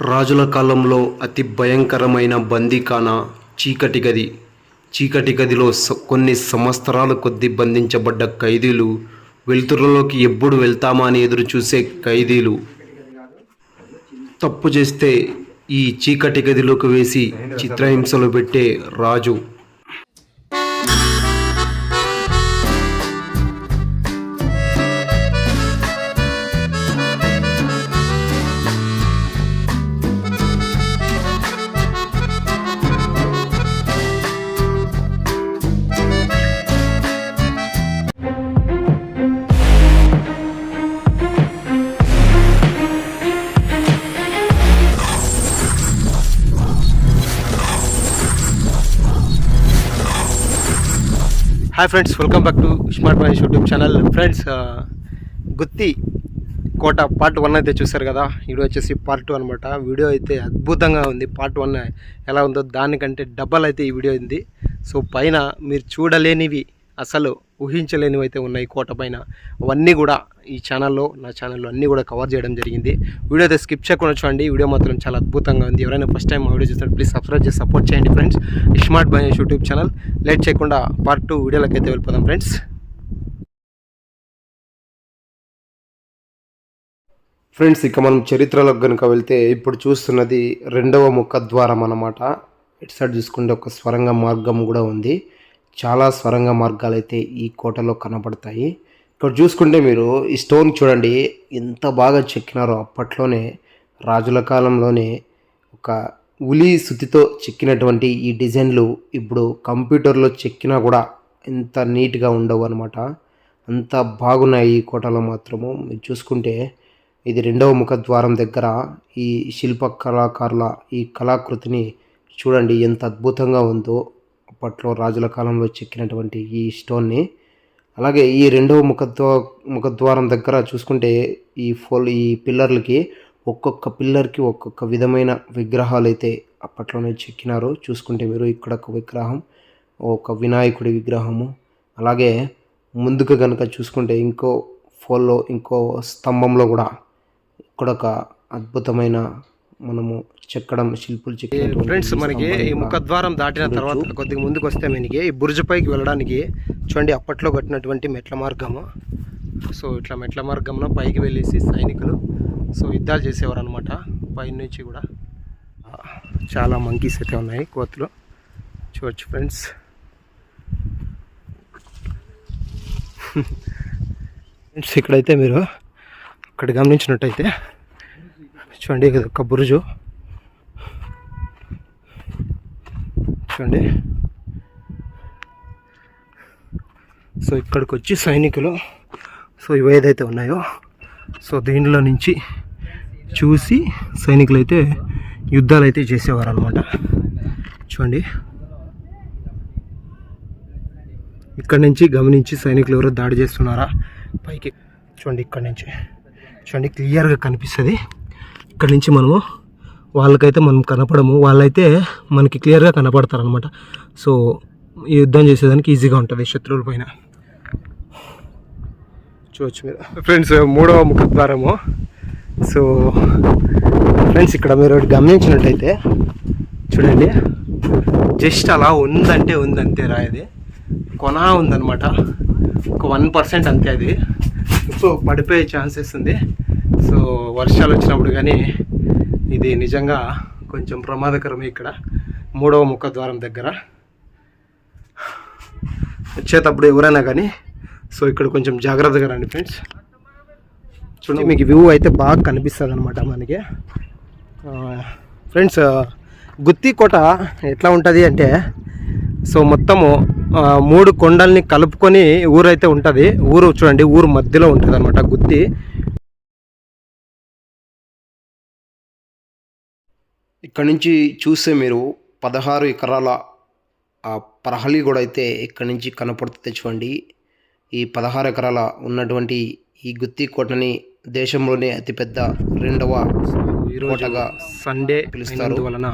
రాజుల కాలంలో అతి భయంకరమైన బందీఖాన చీకటి గది. చీకటి గదిలో స- కొన్ని సంవత్సరాల కొద్దీ బంధించబడ్డ ఖైదీలు వెలుతురులోకి ఎప్పుడు వెళ్తామా అని ఎదురు చూసే ఖైదీలు. తప్పు చేస్తే ఈ చీకటి గదిలోకి వేసి చిత్రహింసలు పెట్టే Raju. Hi friends welcome back to smart Mahesh YouTube channel friends Gutti Kota part one అయితే చూశారు కదా. వీడియో వచ్చేసి పార్ట్ టూ అనమాట వీడియో అయితే అద్భుతంగా ఉంది. పార్ట్ వన్ ఎలా ఉందో దానికంటే డబల్ అయితే ఈ వీడియో ఉంది సో పైన మీరు చూడలేనివి అసలు ఊహించలేనివి అయితే ఉన్నాయి కోట పైన. అవన్నీ కూడా ఈ ఛానల్లో నా ఛానల్లో అన్నీ కూడా కవర్ చేయడం జరిగింది. వీడియో అయితే స్కిప్ చేయకుండా చూడండి. వీడియో మాత్రం చాలా అద్భుతంగా ఉంది. ఎవరైనా ఫస్ట్ టైం మా వీడియో చూస్తారు ప్లీజ్ సబ్స్క్రైబ్ చేసి సపోర్ట్ చేయండి friends smart Mahesh YouTube channel late చేయకుండా పార్ట్ టూ వీడియోలోకి అయితే వెళ్ళిపోదాం ఫ్రెండ్స్ ఫ్రెండ్స్ ఇక మనం చరిత్రలోకి కనుక వెళ్తే ఇప్పుడు చూస్తున్నది రెండవ ముఖద్వారం అన్నమాట. ఇటు సైడ్ చూసుకుంటే ఒక స్వరంగ మార్గం కూడా ఉంది. చాలా స్వరంగ మార్గాలు అయితే ఈ కోటలో కనబడతాయి. ఇక్కడ చూసుకుంటే మీరు ఈ స్టోన్ చూడండి ఎంత బాగా చెక్కినారో అప్పట్లోనే రాజుల కాలంలోనే ఒక ఉలి శుద్ధితో చెక్కినటువంటి ఈ డిజైన్లు ఇప్పుడు కంప్యూటర్లో చెక్కినా కూడా ఎంత నీట్గా ఉండవు అనమాట అంత బాగున్నాయి ఈ కోటలో మాత్రము. మీరు చూసుకుంటే ఇది రెండవ ముఖద్వారం దగ్గర ఈ శిల్ప కళాకారుల ఈ కళాకృతిని చూడండి ఎంత అద్భుతంగా ఉందో. అప్పట్లో రాజుల కాలంలో చెక్కినటువంటి ఈ స్టోన్ని. అలాగే ఈ రెండవ ముఖద్వా ముఖద్వారం దగ్గర చూసుకుంటే ఈ ఫోల్ ఈ పిల్లర్లకి ఒక్కొక్క పిల్లర్కి ఒక్కొక్క విధమైన విగ్రహాలు అయితే అప్పట్లోనే చెక్కినారు చూసుకుంటే మీరు ఇక్కడ ఒక విగ్రహం ఒక వినాయకుడి విగ్రహము. అలాగే ముందుకు కనుక చూసుకుంటే ఇంకో ఫోల్లో ఇంకో స్తంభంలో కూడా ఇక్కడ ఒక అద్భుతమైన మనము చెక్కడం శిల్పులు చెక్కి ఫ్రెండ్స్ మనకి ఈ ముఖద్వారం దాటిన తర్వాత కొద్దిగా ముందుకు వస్తే మనకి ఈ బుర్జు పైకి వెళ్ళడానికి చూడండి అప్పట్లో కట్టినటువంటి మెట్ల మార్గము. సో ఇట్లా మెట్ల మార్గంలో పైకి వెళ్ళేసి సైనికులు సో యుద్ధాలు చేసేవారు అనమాట పై నుంచి కూడా చాలా మంకీస్ అయితే ఉన్నాయి కోతులు. చూడొచ్చు ఫ్రెండ్స్. ఫ్రెండ్స్ ఇక్కడైతే మీరు ఇక్కడ గమనించినట్టయితే చూడండి ఇది ఒక బురుజు. చూడండి. సో ఇక్కడికి వచ్చి సైనికులు సో ఇవి ఏదైతే ఉన్నాయో సో దీనిలో నుంచి చూసి సైనికులు అయితే యుద్ధాలు అయితే చేసేవారు అనమాట చూడండి. ఇక్కడ నుంచి గమనించి సైనికులు ఎవరో దాడి చేస్తున్నారా? పైకి. చూడండి ఇక్కడ నుంచి. చూడండి క్లియర్గా కనిపిస్తుంది. ఇక్కడ నుంచి మనము వాళ్ళకైతే మనం కనపడము. వాళ్ళైతే మనకి క్లియర్గా కనపడతారు అనమాట సో ఈ యుద్ధం చేసేదానికి ఈజీగా ఉంటుంది శత్రువుల పైన. చూచ్చు మీరు. ఫ్రెండ్స్ మూడవ ముఖద్వారము. సో ఫ్రెండ్స్ ఇక్కడ మీరు గమనించినట్టయితే చూడండి. జస్ట్ అలా ఉందంటే ఉంది అంతే రాయది కొన ఉందనమాట ఒక వన్ పర్సెంట్ అంతే అది. సో పడిపోయే ఛాన్సెస్ ఉంది. సో వర్షాలు వచ్చినప్పుడు కానీ ఇది నిజంగా కొంచెం ప్రమాదకరమే ఇక్కడ. మూడవ ముఖద్వారం దగ్గర. వచ్చేటప్పుడు ఎవరైనా కానీ సో ఇక్కడ కొంచెం జాగ్రత్తగా రండి ఫ్రెండ్స్. చూడండి మీకు వ్యూ అయితే బాగా కనిపిస్తుంది అనమాట మనకి ఫ్రెండ్స్ గుత్తి కోట ఎట్లా ఉంటుంది అంటే సో మొత్తము మూడు కొండల్ని కలుపుకొని ఊరైతే ఉంటుంది. ఊరు చూడండి ఊరు మధ్యలో ఉంటుంది అనమాట గుత్తి. ఇక్కడ నుంచి చూస్తే మీరు పదహారు ఎకరాల ఆ ప్రహళి కూడా అయితే ఇక్కడ నుంచి కనపడుతుంది చూడండి ఈ పదహారు ఎకరాల ఉన్నటువంటి ఈ గుత్తి కోటని దేశంలోనే అతిపెద్ద రెండవ కోటగా సండే పిలుస్తారు. వలన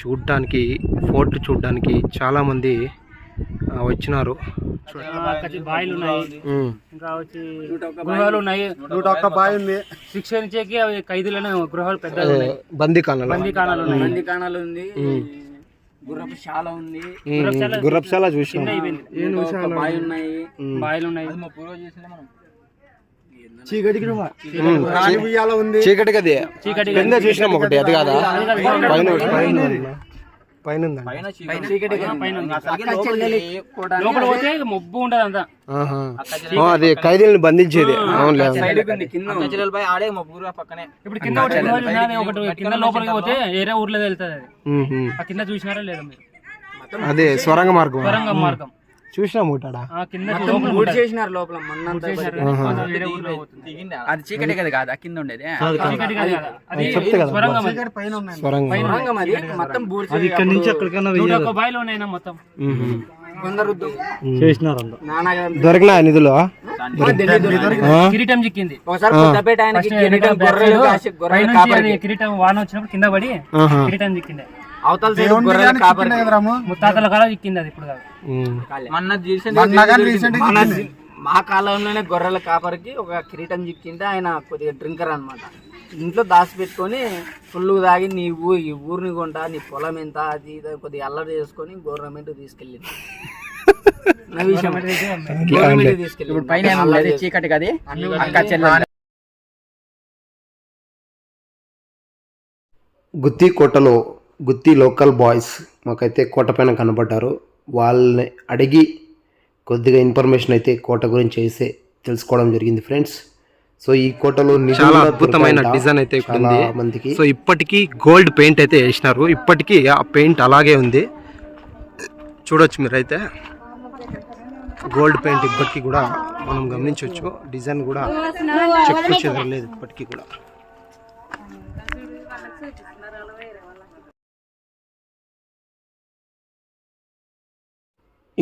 చూడ్డానికి ఫోర్ట్ చూడ్డానికి చాలామంది వచ్చినారు. వచ్చి బాయిలు ఉన్నాయి ఉమ్. ఇంకా వచ్చి గృహాలు ఉన్నాయి నూట ఒక్క బావి ఉంది శిక్ష ఇచ్చేకి అవి ఖైదీలను గృహాలు ఉన్నాయి. కాలంలో బందీకాణాలు ఉన్నాయి బందికాణాలు ఉంది. గుర్రపు శాల ఉంది ఉన్నాయి బాయిలు ఉన్నాయి ఉయ్యాల ఉంది. చీకటి గది చీకటి కింద చూసినాం ఒకటి అది కాదా? పైన పైన ఉంది. పైన లోపల పోతే మొబ్బు ఉండదు అంతా ఆహా. ఓ, అది ఖైదీలను బంధించేది. అవునులే ఆడే మా ఊరు పక్కనే. ఇప్పుడు కింద ఒకటి కింద లోపలికి పోతే వేరే ఊర్లో వెళ్తుంది అది. కింద చూసినారా లేదా మీరు? అదే స్వరంగ మార్గం వరంగం మార్గం. చూసినాం ఊడి చేసినారు లోపల మన్నంతా చేశారు. అది వేరే ఊర్లో పోతుంది. అది చీకటి కదా కాదు ఆ కింద ఉండేది. చెప్తే కదా. స్వరంగం అది. అది మొత్తం ఇక్కడ నుంచి చేసినారు దొరికినా నిధులు? కిరీటం చిక్కింది. ఒకసారి కిరీటం వాన వచ్చినప్పుడు కింద పడి. కిరీటం చిక్కింది అవతల ముత్తాతల కాలం చిక్కింది అది ఇప్పుడు కాదు. మొన్న మా కాలంలోనే గొర్రెల కాపరికి ఒక కిరీటం చిక్కింటే ఆయన కొద్దిగా డ్రింకర్ అన్నమాట. ఇంట్లో దాచిపెట్టుకొని ఫుల్ తాగి నీ ఊ ఈ ఊరిని కొంటా నీ పొలం ఎంత అది కొద్దిగా అల్లరి చేసుకొని గవర్నమెంట్ తీసుకెళ్ళింది. నా విషయం. గవర్నమెంట్ తీసుకెళ్ళి పైన చీకటి కది. అక్క చెల్లెలు. గుత్తి కోటలో గుత్తి లోకల్ బాయ్స్ మాకైతే కోట పైన కనబడ్డారు. వాళ్ళని అడిగి కొద్దిగా ఇన్ఫర్మేషన్ అయితే కోట గురించి అయితే తెలుసుకోవడం జరిగింది ఫ్రెండ్స్. సో ఈ కోటలో చాలా అద్భుతమైన డిజైన్ అయితే చాలా మందికి. సో ఇప్పటికీ గోల్డ్ పెయింట్ అయితే వేసినారు. ఇప్పటికీ ఆ పెయింట్ అలాగే ఉంది. చూడొచ్చు మీరైతే. గోల్డ్ పెయింట్ ఇప్పటికీ కూడా మనం గమనించవచ్చు డిజైన్ కూడా చెక్కు చెదరలేదు ఇప్పటికీ కూడా.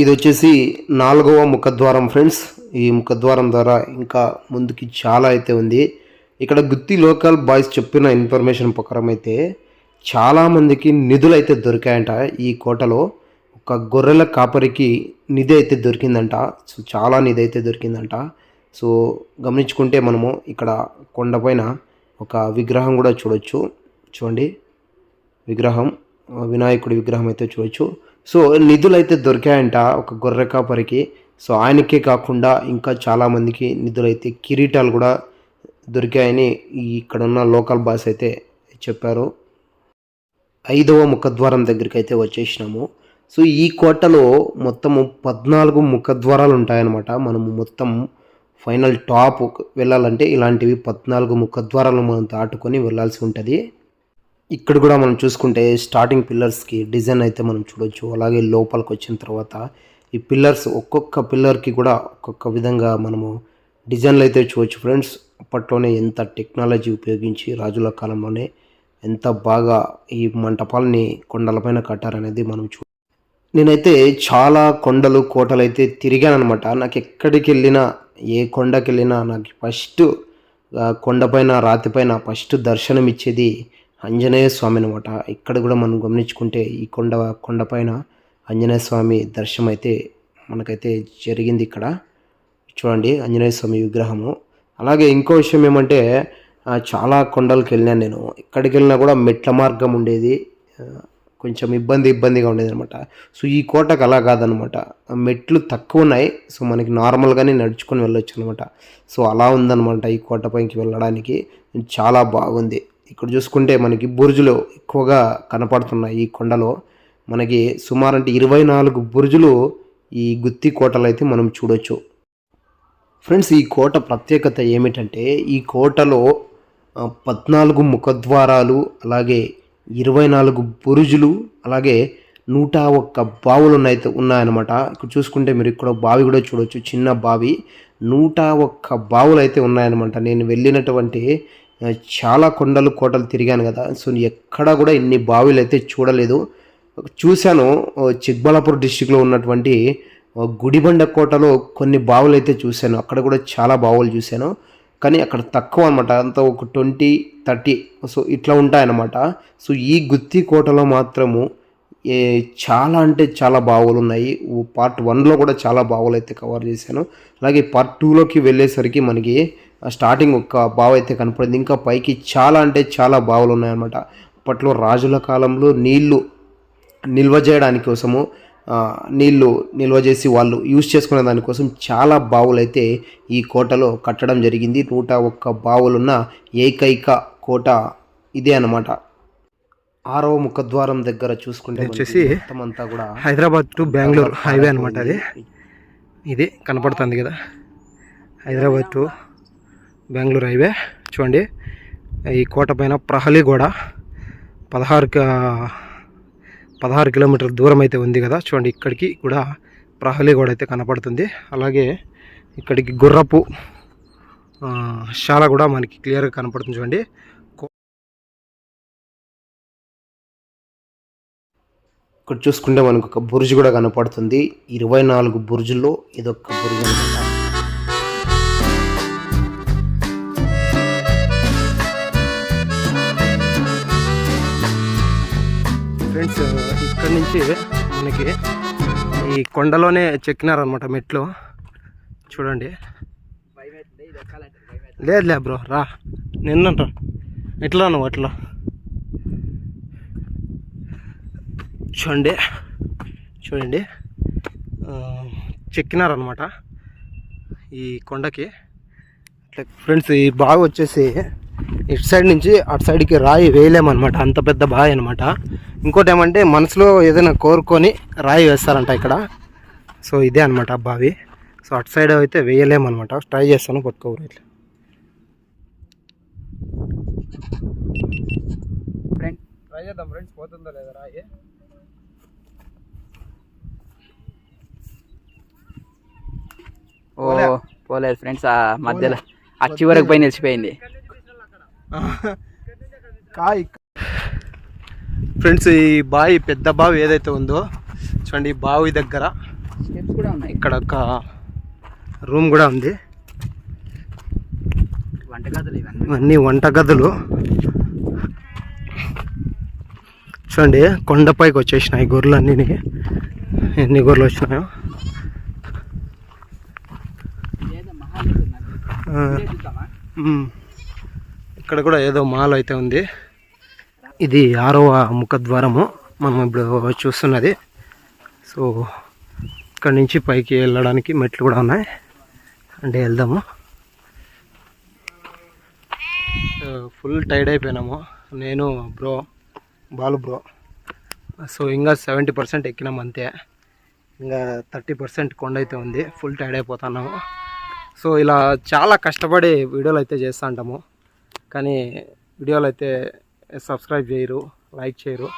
ఇది వచ్చేసి నాలుగవ ముఖద్వారం ఫ్రెండ్స్. ఈ ముఖద్వారం ద్వారా ఇంకా ముందుకి చాలా అయితే ఉంది. ఇక్కడ గుత్తి లోకల్ బాయ్స్ చెప్పిన ఇన్ఫర్మేషన్ ప్రకారం అయితే చాలామందికి నిధులు అయితే దొరికాయంట ఈ కోటలో. ఒక గొర్రెల కాపరికి నిధి అయితే దొరికిందంట. సో చాలా నిధి అయితే దొరికిందంట. సో గమనించుకుంటే మనము ఇక్కడ కొండపైన ఒక విగ్రహం కూడా చూడొచ్చు. చూడండి. విగ్రహం వినాయకుడి విగ్రహం అయితే చూడొచ్చు. సో నిధులు అయితే దొరికాయంట ఒక గొర్రె కాపరికి. సో ఆయనకే కాకుండా ఇంకా చాలామందికి నిధులు అయితే కిరీటాలు కూడా దొరికాయని ఇక్కడ ఉన్న లోకల్ బాస్ అయితే చెప్పారు. ఐదవ ముఖద్వారం దగ్గరికి అయితే వచ్చేసినాము. సో ఈ కోటలో మొత్తము పద్నాలుగు ముఖద్వారాలు ఉంటాయన్నమాట. మనము మొత్తం ఫైనల్ టాప్ వెళ్ళాలంటే ఇలాంటివి పద్నాలుగు ముఖద్వారాలు మనం దాటుకొని వెళ్ళాల్సి ఉంటుంది. ఇక్కడ కూడా మనం చూసుకుంటే స్టార్టింగ్ పిల్లర్స్కి డిజైన్ అయితే మనం చూడొచ్చు. అలాగే లోపలికి వచ్చిన తర్వాత ఈ పిల్లర్స్ ఒక్కొక్క పిల్లర్కి కూడా ఒక్కొక్క విధంగా మనము డిజైన్లు అయితే చూడవచ్చు ఫ్రెండ్స్ అప్పట్లోనే ఎంత టెక్నాలజీ ఉపయోగించి రాజుల కాలంలోనే ఎంత బాగా ఈ మంటపాలని కొండలపైన కట్టారనేది మనం చూ నేనైతే చాలా కొండలు కోటలు అయితే తిరిగాను అనమాట నాకు ఎక్కడికి వెళ్ళినా ఏ కొండకి వెళ్ళినా నాకు ఫస్ట్ కొండపైన రాతిపైన ఫస్ట్ దర్శనం ఇచ్చేది ఆంజనేయ స్వామి అనమాట. ఇక్కడ కూడా మనం గమనించుకుంటే ఈ కొండ కొండపైన ఆంజనేయ స్వామి దర్శనం అయితే మనకైతే జరిగింది ఇక్కడ. చూడండి ఆంజనేయ స్వామి విగ్రహము. అలాగే ఇంకో విషయం ఏమంటే చాలా కొండలకు వెళ్ళాను నేను. ఎక్కడికి వెళ్ళినా కూడా మెట్ల మార్గం ఉండేది. కొంచెం ఇబ్బంది ఇబ్బందిగా ఉండేది అనమాట. సో ఈ కోటకు అలా కాదనమాట. మెట్లు తక్కువ ఉన్నాయి. సో మనకి నార్మల్గానే నడుచుకొని వెళ్ళొచ్చు అనమాట. సో అలా ఉందనమాట ఈ కోట పైకి వెళ్ళడానికి. చాలా బాగుంది. ఇక్కడ చూసుకుంటే మనకి బురుజులు ఎక్కువగా కనపడుతున్నాయి ఈ కొండలో. మనకి సుమారు అంటే ఇరవై నాలుగు బురుజులు ఈ గుత్తి కోటలు అయితే మనం చూడొచ్చు. ఫ్రెండ్స్ ఈ కోట ప్రత్యేకత ఏమిటంటే ఈ కోటలో పద్నాలుగు ముఖద్వారాలు అలాగే ఇరవై నాలుగు బురుజులు అలాగే నూట ఒక్క బావులు ఉన్నాయి ఉన్నాయన్నమాట. ఇక్కడ చూసుకుంటే మీరు ఇక్కడ బావి కూడా చూడొచ్చు చిన్న బావి. నూట ఒక్క బావులు అయితే ఉన్నాయన్నమాట. నేను వెళ్ళినటువంటి చాలా కొండలు కోటలు తిరిగాను కదా. సో ఎక్కడ కూడా ఇన్ని బావిలు అయితే చూడలేదు. చూశాను చిక్బలాపూర్ డిస్టిక్లో ఉన్నటువంటి గుడిబండ కోటలో కొన్ని బావులు అయితే చూశాను. అక్కడ కూడా చాలా బావులు చూశాను. కానీ అక్కడ తక్కువ అనమాట అంత ఒక ట్వంటీ థర్టీ సో ఇట్లా ఉంటాయన్నమాట. సో ఈ గుత్తి కోటలో మాత్రము ఏ చాలా అంటే చాలా బావులు ఉన్నాయి. పార్ట్ వన్లో కూడా చాలా బావులు అయితే కవర్ చేశాను. అలాగే పార్ట్ టూలోకి వెళ్ళేసరికి మనకి స్టార్టింగ్ ఒక బావు అయితే కనపడింది. ఇంకా పైకి చాలా అంటే చాలా బావులు ఉన్నాయన్నమాట. అప్పట్లో రాజుల కాలంలో నీళ్ళు నిల్వ చేయడానికి కోసము నీళ్ళు నిల్వ చేసి వాళ్ళు యూజ్ చేసుకునే దానికోసం చాలా బావులు అయితే ఈ కోటలో కట్టడం జరిగింది. నూట ఒక్క బావులున్న ఏకైక కోట ఇదే అన్నమాట. ఆరవ ముఖద్వారం దగ్గర చూసుకుంటే వచ్చేసి అంతా కూడా హైదరాబాద్ టు బెంగళూరు హైవే అనమాట అది. ఇది కనపడుతుంది కదా. Hyderabad to Bengaluru highway. చూడండి ఈ కోట పైన ప్రహలి గోడ. పదహారు పదహారు కిలోమీటర్ల దూరం అయితే ఉంది కదా. చూడండి ఇక్కడికి కూడా ప్రహలి గోడ అయితే కనపడుతుంది. అలాగే ఇక్కడికి గుర్రపు శాల కూడా మనకి క్లియర్గా కనపడుతుంది చూడండి. ఇక్కడ చూసుకుంటే మనకు ఒక బుర్జు కూడా కనపడుతుంది. ఇరవై నాలుగు బుర్జుల్లో ఇదొక బుర్జ్ అనమాట ఫ్రెండ్స్ ఇక్కడ నుంచి మనకి ఈ కొండలోనే చెక్కినారనమాట మెట్లు. చూడండి. లేదులే బ్రో రా. నిన్న ఎట్లా నువ్వు అట్లా. చూడండి. చూడండి. చెక్కినారనమాట ఈ కొండకి. ఫ్రెండ్స్ ఈ బాగా వచ్చేసి ఇటు సైడ్ నుంచి అటు సైడ్కి రాయి వేయలేమన్నమాట. అంత పెద్ద బావి అనమాట ఇంకోటి ఏమంటే మనసులో ఏదైనా కోరుకొని రాయి వేస్తారంట ఇక్కడ. సో ఇదే అనమాట ఆ బావి. సో అటు సైడ్ అయితే వేయలేమన్నమాట. ట్రై చేస్తాను పట్టుకోరు ఇట్లా. ఫ్రెండ్ ట్రై చేద్దాం ఫ్రెండ్స్ పోతుందో లేదా రాయి. ఓ పోలేదు ఫ్రెండ్స్ ఆ మధ్యలో ఆ చివరకు పోయి నిలిచిపోయింది. కాయ్. ఫ్రెండ్స్ ఈ బావి పెద్ద బావి ఏదైతే ఉందో చూడండి ఈ బావి దగ్గర ఇక్కడ ఒక రూమ్ కూడా ఉంది. వంటగదులు ఇవన్నీ. ఇవన్నీ వంటగదులు. చూడండి కొండపైకి వచ్చేసినాయి గొర్రెలు అన్నీ ఎన్ని గొర్రెలు వచ్చినాయో. ఇక్కడ కూడా ఏదో మాల్ అయితే ఉంది. ఇది ఆరవ ముఖద్వారము. మనం ఇప్పుడు చూస్తున్నది. సో ఇక్కడ నుంచి పైకి వెళ్ళడానికి మెట్లు కూడా ఉన్నాయి. అంటే వెళ్దాము. ఫుల్ టైర్డ్ అయిపోయినాము. నేను బ్రో బాలు బ్రో. సో ఇంకా సెవెంటీ పర్సెంట్ ఎక్కినాము అంతే. ఇంకా థర్టీ పర్సెంట్ కొండ అయితే ఉంది. Full tired అయిపోతున్నాము. సో ఇలా చాలా కష్టపడి వీడియోలు అయితే చేస్తూ ఉంటాము. కానీ వీడియోలు అయితే సబ్స్క్రైబ్ చేయరు లైక్ చేయరు.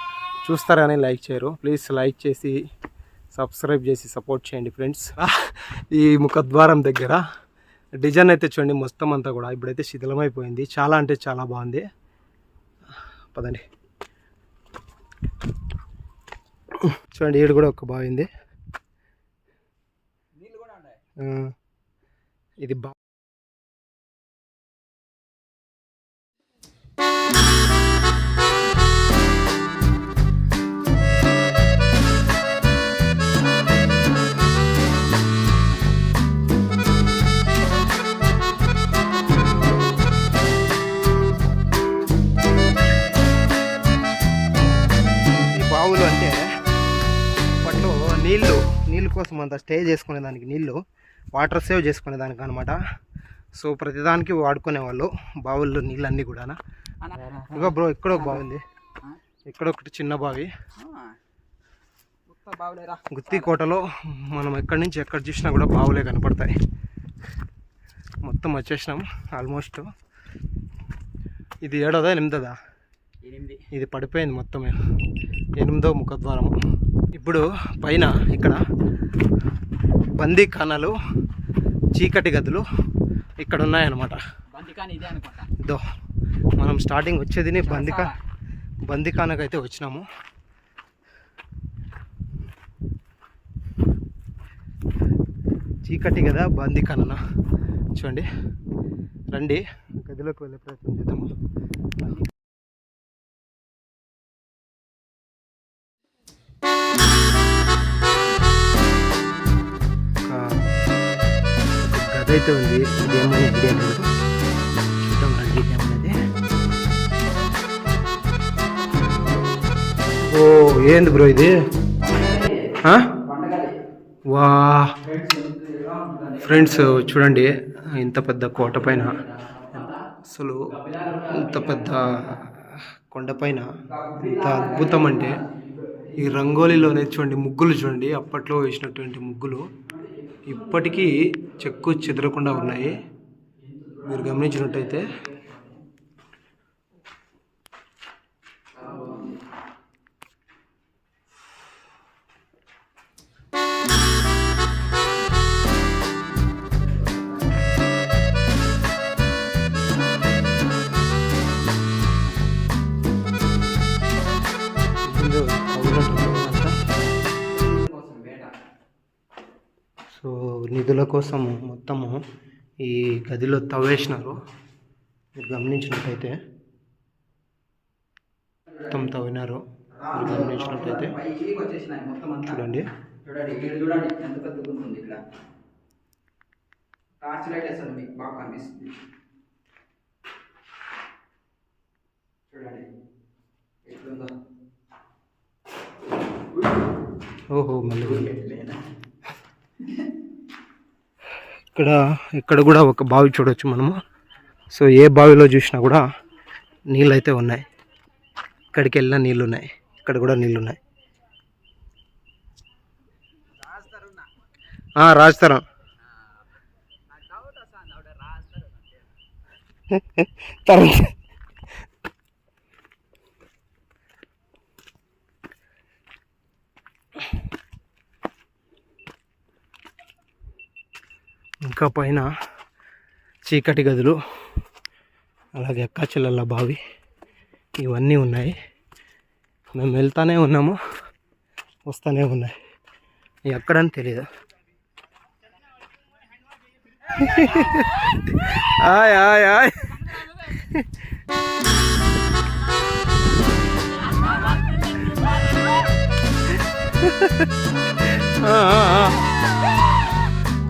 చూస్తారు కానీ లైక్ చేయరు. ప్లీజ్ లైక్ చేసి సబ్స్క్రైబ్ చేసి సపోర్ట్ చేయండి ఫ్రెండ్స్. ఈ ముఖద్వారం దగ్గర డిజైన్ అయితే చూడండి మొత్తం అంతా కూడా ఇప్పుడైతే శిథిలమైపోయింది. చాలా అంటే చాలా బాగుంది. పదండి. చూడండి ఈడు కూడా ఒక బాగుంది ఇది బా నీళ్ళ అంతా స్టే చేసుకునే దానికి నీళ్ళు వాటర్ సేవ్ చేసుకునే దానికి అనమాట సో ప్రతిదానికి వాడుకునేవాళ్ళు బావుల్లో నీళ్ళు అన్నీ కూడా ఇగో బ్రో ఇక్కడ ఒక బావి ఉంది. ఇక్కడ ఒకటి చిన్న బావి. గుత్తి కోటలో మనం ఎక్కడి నుంచి ఎక్కడ చూసినా కూడా బావులే కనపడతాయి. మొత్తం వచ్చేసినాం ఆల్మోస్ట్. ఇది ఏడోదా ఎనిమిదోదా? ఎనిమిది. ఇది పడిపోయింది మొత్తం ఎనిమిదో ముఖద్వారము. ఇప్పుడు పైన ఇక్కడ బందీఖానాలు చీకటి గదులు ఇక్కడ ఉన్నాయన్నమాట. బందికాని ఇదే మనం స్టార్టింగ్ వచ్చేది బందికా బందిఖానకు అయితే వచ్చినాము. చీకటి కదా బందిఖానా చూడండి. రండి. గదిలోకి వెళ్ళే ప్రయత్నం చేద్దాము. గది అయితే ఉంది. ఐడియా లేదు. చూద్దాం ఓ ఏంది బ్రో ఇది? వా. ఫ్రెండ్స్ చూడండి. ఇంత పెద్ద కోట పైన. అసలు ఇంత పెద్ద కొండపైన ఇంత అద్భుతం అంటే ఈ రంగోలీలోనే చూడండి ముగ్గులు చూడండి అప్పట్లో వేసినటువంటి ముగ్గులు. ఇప్పటికీ చెక్కు చెదరకుండా ఉన్నాయి. మీరు గమనించినట్టయితే నిధుల కోసం మొత్తము ఈ గదిలో తవ్వేసినారు. మీరు గమనించినట్టయితే మొత్తం తవ్వినారు. మీరు గమనించినట్టయితే చూడండి. టార్చ్ లైట్ వేస్తాను మీకు బాగా కనిపిస్తుంది. ఎట్లుందో. ఓహో మళ్ళీ ఇక్కడ ఇక్కడ కూడా ఒక బావి చూడొచ్చు మనము సో ఏ బావిలో చూసినా కూడా నీళ్ళు అయితే ఉన్నాయి ఇక్కడికి వెళ్ళిన నీళ్ళు ఉన్నాయి ఇక్కడ కూడా నీళ్ళు ఉన్నాయి రాజతరం తరం ఇంకా పైన చీకటి గదులు అలాగే అక్కాచెల్లెల బావి ఇవన్నీ ఉన్నాయి. మేము వెళ్తానే ఉన్నాము వస్తూనే ఉన్నాయి. ఎక్కడని తెలియదు ఆయ్ ఆయ్ ఆయ్. ఆ.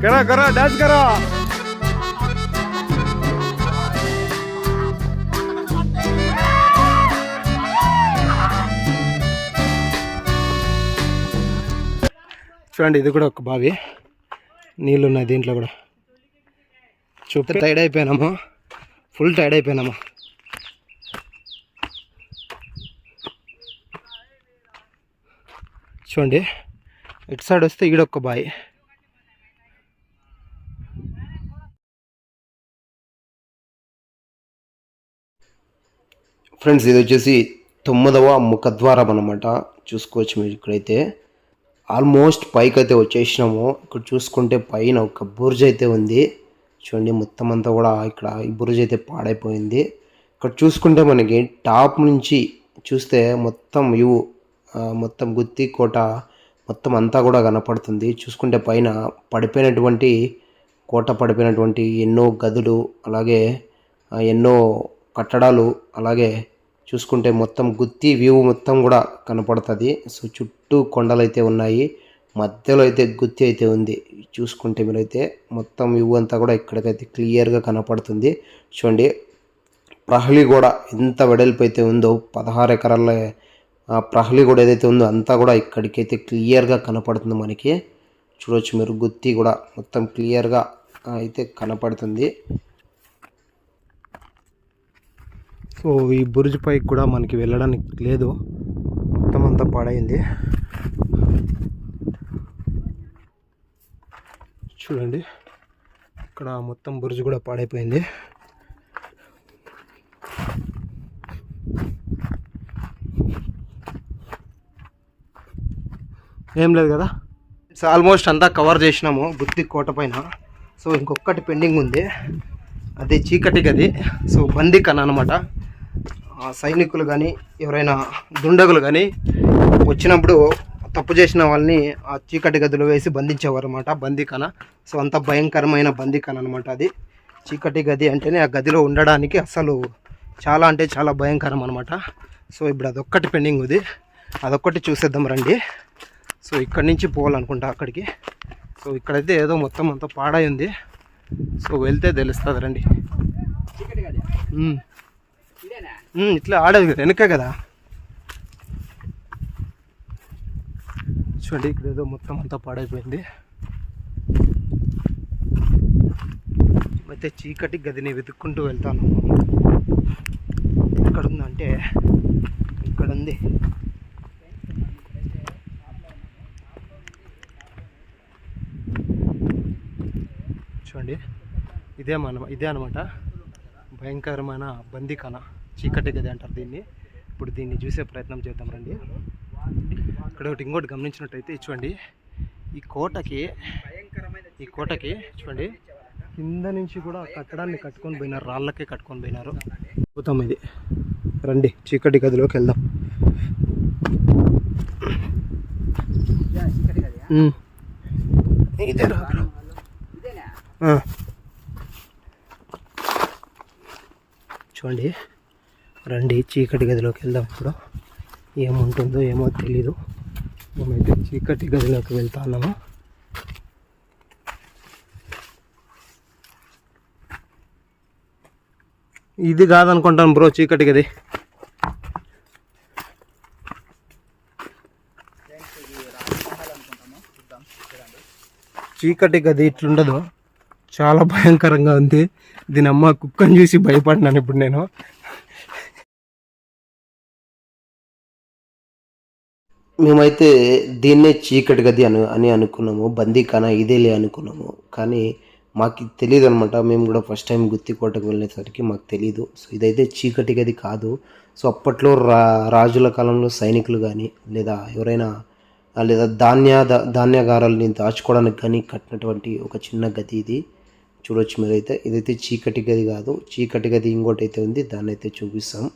करो करो डांस करो చూడండి ఇది కూడా ఒక బావి నీళ్ళు ఉన్నాయి దీంట్లో కూడా చూస్తే టైడ్ అయిపోయినాము ఫుల్ టైడ్ అయిపోయినాము చూడండి ఇటు సైడ్ వస్తే ఈడొక్క బావి ఫ్రెండ్స్ ఇది వచ్చేసి తొమ్మిదవ ముఖద్వారం అనమాట చూసుకోవచ్చు మీరు ఇక్కడైతే. ఆల్మోస్ట్ పైకి అయితే వచ్చేసినాము. ఇక్కడ చూసుకుంటే పైన ఒక బుర్జ్ అయితే ఉంది. చూడండి మొత్తం అంతా కూడా ఇక్కడ ఈ బుర్జ్ అయితే పాడైపోయింది. ఇక్కడ చూసుకుంటే మనకి టాప్ నుంచి చూస్తే మొత్తం వ్యూ మొత్తం గుత్తి కోట మొత్తం అంతా కూడా కనపడుతుంది. చూసుకుంటే పైన పడిపోయినటువంటి కోట పడిపోయినటువంటి ఎన్నో గదులు అలాగే ఎన్నో కట్టడాలు అలాగే చూసుకుంటే మొత్తం గుత్తి వ్యూ మొత్తం కూడా కనపడుతుంది. సో చుట్టూ కొండలు అయితే ఉన్నాయి. మధ్యలో అయితే గుత్తి అయితే ఉంది. చూసుకుంటే మీరైతే మొత్తం వ్యూ అంతా కూడా ఇక్కడికైతే క్లియర్గా కనపడుతుంది. చూడండి ప్రహలి కూడా ఎంత వెడల్పు అయితే ఉందో పదహారు ఎకరాల ప్రహలి కూడా ఏదైతే ఉందో అంతా కూడా ఇక్కడికైతే క్లియర్గా కనపడుతుంది మనకి. చూడొచ్చు మీరు గుత్తి కూడా మొత్తం క్లియర్గా అయితే కనపడుతుంది. సో ఈ బురుజు పైకి కూడా మనకి వెళ్ళడానికి లేదు. మొత్తం అంతా పాడైంది. చూడండి. ఇక్కడ మొత్తం బురుజు కూడా పాడైపోయింది. ఏం లేదు కదా? సో ఆల్మోస్ట్ అంతా కవర్ చేసినాము గుత్తి కోట పైన. సో ఇంకొకటి పెండింగ్ ఉంది. అది చీకటి గది. సో బందీకన్ అనమాట సైనికులు కానీ ఎవరైనా దుండగులు కానీ వచ్చినప్పుడు తప్పు చేసిన వాళ్ళని ఆ చీకటి గదిలో వేసి బంధించేవారు అనమాట బందీకన. సో అంత భయంకరమైన బందీకన అనమాట అది. చీకటి గది అంటేనే ఆ గదిలో ఉండడానికి అసలు చాలా అంటే చాలా భయంకరం అనమాట సో ఇప్పుడు అదొక్కటి పెండింగ్ ఉంది అదొక్కటి చూసేద్దాం రండి. సో ఇక్కడి నుంచి పోవాలనుకుంటా అక్కడికి. సో ఇక్కడైతే ఏదో మొత్తం అంతా పాడై ఉంది. సో వెళ్తే తెలుస్తుంది రండి. ఇట్లా ఆడదు కదా వెనకే కదా. చూడండి ఇక్కడ ఏదో మొత్తం అంతా పాడైపోయింది. అయితే చీకటి గదిని వెతుక్కుంటూ వెళ్తాను ఎక్కడ ఉందంటే ఇక్కడ ఉంది చూడండి ఇదే మన ఇదే అనమాట భయంకరమైన బందీఖాన. చీకటి గది అంటారు దీన్ని. ఇప్పుడు దీన్ని చూసే ప్రయత్నం చేద్దాం రండి. ఇక్కడ ఒకటి ఇంకోటి గమనించినట్టయితే చూడండి ఈ కోటకి ఈ కోటకి చూడండి కింద నుంచి కూడా కట్టడాన్ని కట్టుకొని పోయినారు రాళ్ళకే కట్టుకొని పోయినారు. అద్భుతం ఇది. రండి చీకటి గదిలోకి వెళ్దాం. ఇదే. చూడండి చీకటి గదిలోకి వెళ్దాం ఇప్పుడు. ఏముంటుందో ఏమో తెలీదు. మేమైతే చీకటి గదిలోకి వెళ్తా ఉన్నాము ఇది కాదనుకుంటాను బ్రో చీకటి గది. చీకటి గది ఇట్లుండదు. చాలా భయంకరంగా ఉంది. దీని అమ్మ కుక్కని చూసి భయపడినాను ఇప్పుడు నేను. మేమైతే దీన్నే చీకటి గది అను అని అనుకున్నాము. బందీఖానా ఇదేలే అనుకున్నాము. కానీ మాకు తెలియదు అనమాట మేము కూడా ఫస్ట్ టైం గుత్తికోటకు వెళ్ళేసరికి మాకు తెలియదు సో ఇదైతే చీకటి గది కాదు. సో అప్పట్లో రా రాజుల కాలంలో సైనికులు కానీ లేదా ఎవరైనా లేదా ధాన్య దా- ధాన్యాగారాలని దాచుకోవడానికి కానీ కట్టినటువంటి ఒక చిన్న గది ఇది. చూడొచ్చు మీరైతే. ఇదైతే చీకటి గది కాదు. చీకటి గది ఇంకోటి అయితే ఉంది. దాన్ని అయితే చూపిస్తాం.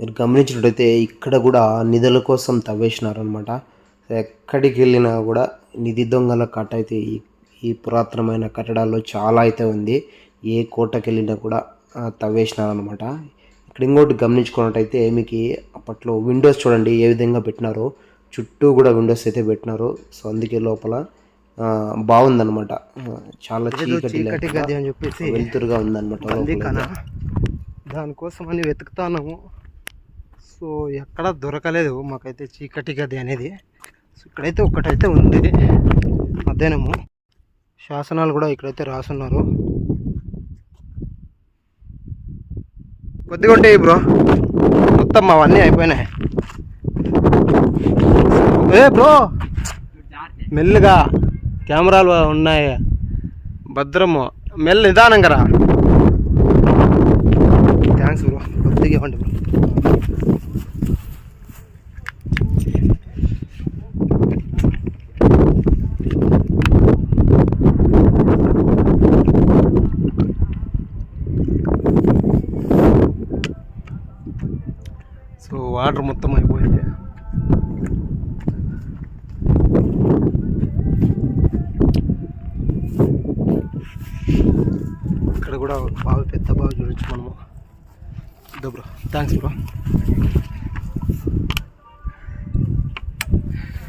మీరు గమనించినట్టయితే ఇక్కడ కూడా నిధుల కోసం తవ్వేసినారనమాట ఎక్కడికి వెళ్ళినా కూడా నిధి దొంగల కట్ట అయితే ఈ ఈ పురాతనమైన కట్టడాల్లో చాలా అయితే ఉంది. ఏ కోటకి వెళ్ళినా కూడా తవ్వేసినారనమాట ఇక్కడ ఇంకోటి గమనించుకున్నట్టయితే మీకు అప్పట్లో విండోస్ చూడండి ఏ విధంగా పెట్టినారో. చుట్టూ కూడా విండోస్ అయితే పెట్టినారు. సో అందుకే లోపల ఆ, చాలా చీకటి వెలుతురుగా ఉందన్నమాట. దానికోసం అని వెతుకుతాను సో ఎక్కడ దొరకలేదు మాకైతే చీకటి గది అనేది. సో ఇక్కడైతే ఒక్కటైతే ఉంది. మధ్యాహ్నము. శాసనాలు కూడా ఇక్కడైతే రాసున్నారు. కొద్దిగా ఉంటాయి బ్రో. మొత్తం అవన్నీ అయిపోయినాయి. ఏ బ్రో! మెల్లిగా కెమెరాలు ఉన్నాయి. భద్రము. మెల్ల నిదానం కదా థ్యాంక్స్ బ్రో. కొద్దిగా ఇవ్వండి బ్రో సో వాటర్ మొత్తం అయిపోయింది. ఇక్కడ కూడా బాగా పెద్ద బాగా చూడొచ్చు మనము. ఇదో బ్రో థ్యాంక్స్ బ్రో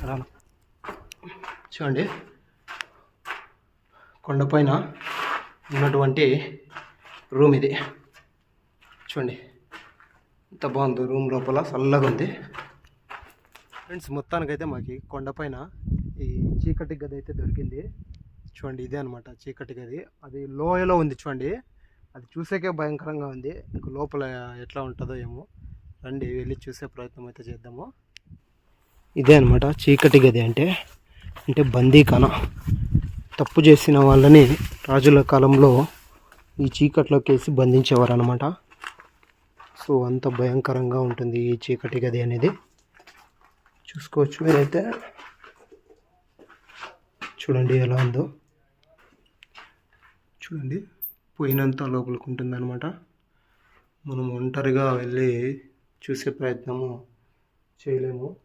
రాను. చూడండి. కొండపైన ఉన్నటువంటి రూమ్ ఇది. చూడండి. ఎంత బాగుంది రూమ్ లోపల చల్లగా ఉంది. ఫ్రెండ్స్ మొత్తానికైతే మాకు కొండపైన ఈ చీకటి గది అయితే దొరికింది. చూడండి ఇదే అనమాట చీకటి గది. అది లోయలో ఉంది చూడండి. అది చూసేకే భయంకరంగా ఉంది. ఇంకా లోపల ఎట్లా ఉంటుందో ఏమో. రండి వెళ్ళి చూసే ప్రయత్నం అయితే చేద్దాము. ఇదే అనమాట చీకటి గది అంటే. అంటే బందీఖానా. తప్పు చేసిన వాళ్ళని రాజుల కాలంలో ఈ చీకట్లోకి వేసి బంధించేవారు అనమాట సో అంత భయంకరంగా ఉంటుంది ఈ చీకటి గది అనేది. చూసుకోవచ్చు మీరైతే. చూడండి ఎలా ఉందో. చూడండి పోయినంత లోపలికి ఉంటుంది అనమాట మనం ఒంటరిగా వెళ్ళి చూసే ప్రయత్నము చేయలేము.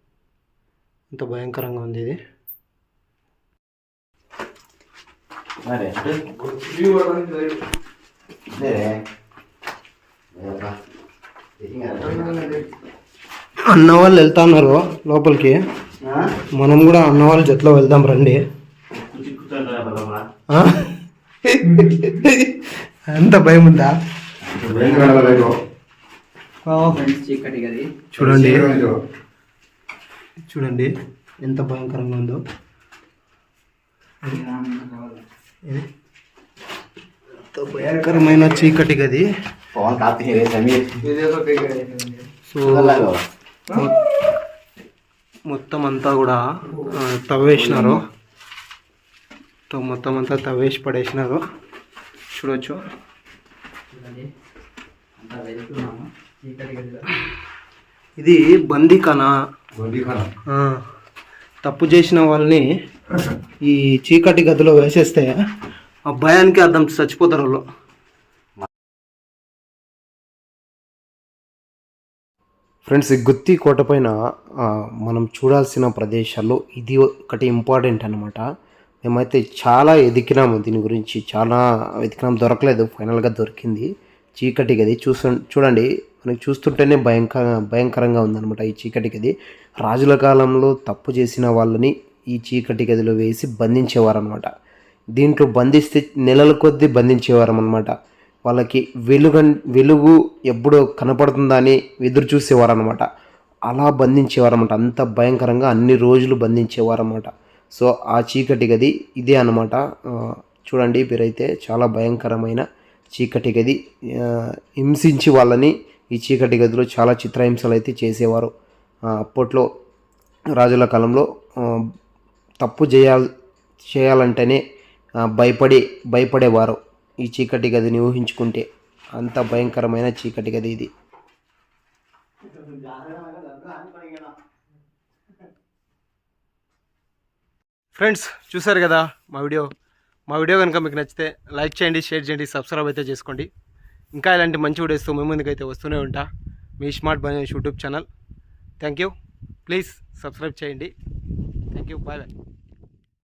అంత భయంకరంగా ఉంది ఇది. అన్న వాళ్ళు వెళ్తా ఉన్నారు లోపలికి మనం కూడా అన్న వాళ్ళ జతలో వెళ్దాం రండి? అంత భయం ఉందా? చూడండి. చూడండి. ఎంత భయంకరంగా ఉందో. ఎంత భయంకరమైన చీకటి గది. సో మొ- మొత్తం అంతా కూడా ఆ, తవ్వేసినారు. తో మొత్తం అంతా తవ్వేసి పడేసినారు. చూడొచ్చు. అంతా వెళ్తున్నాము. చీకటి గదిలో. ఇది బందీఖానా? ఆ, తప్పు చేసిన వాళ్ళని ఈ చీకటి గదిలో వేసేస్తే ఆ భయానికి అర్థం చచ్చిపోతారు వాళ్ళు. ఫ్రెండ్స్ ఈ గుత్తి కోట పైన మనం చూడాల్సిన ప్రదేశాల్లో ఇది ఒకటి ఇంపార్టెంట్ అనమాట మేమైతే చాలా ఎదికినాము దీని గురించి. చాలా వెతికినాం దొరకలేదు. ఫైనల్గా దొరికింది. చీకటి గది. చూసు చూడండి. మనకి చూస్తుంటేనే భయంకర భయంకరంగా ఉందన్నమాట ఈ చీకటి గది. రాజుల కాలంలో తప్పు చేసిన వాళ్ళని ఈ చీకటి గదిలో వేసి బంధించేవారు అనమాట దీంట్లో బంధిస్తే నెలల కొద్దీ బంధించేవారం అనమాట వాళ్ళకి వెలుగు వెలుగు ఎప్పుడు కనపడుతుందా అని ఎదురు చూసేవారు అనమాట అలా బంధించేవారు అనమాట అంత భయంకరంగా అన్ని రోజులు బంధించేవారు అనమాట సో ఆ చీకటి గది ఇదే అనమాట చూడండి మీరైతే చాలా భయంకరమైన చీకటి గది. హింసించి వాళ్ళని ఈ చీకటి గదిలో చాలా చిత్రహింసలు అయితే చేసేవారు. అప్పట్లో రాజుల కాలంలో తప్పు చేయాలి చేయాలంటేనే భయపడి భయపడేవారు. ఈ చీకటి గదిని ఊహించుకుంటే అంత భయంకరమైన చీకటి గది ఇది. ఫ్రెండ్స్ చూసారు కదా మా వీడియో? మా వీడియో కనుక మీకు నచ్చితే లైక్ చేయండి షేర్ చేయండి సబ్స్క్రైబ్ అయితే చేసుకోండి. ఇంకా ఇలాంటి మంచి వీడియోస్తో మేము ముందుకైతే వస్తూనే ఉంటా. మీ smart బనేష్ YouTube channel. Thank you please subscribe చేయండి. Thank you bye bye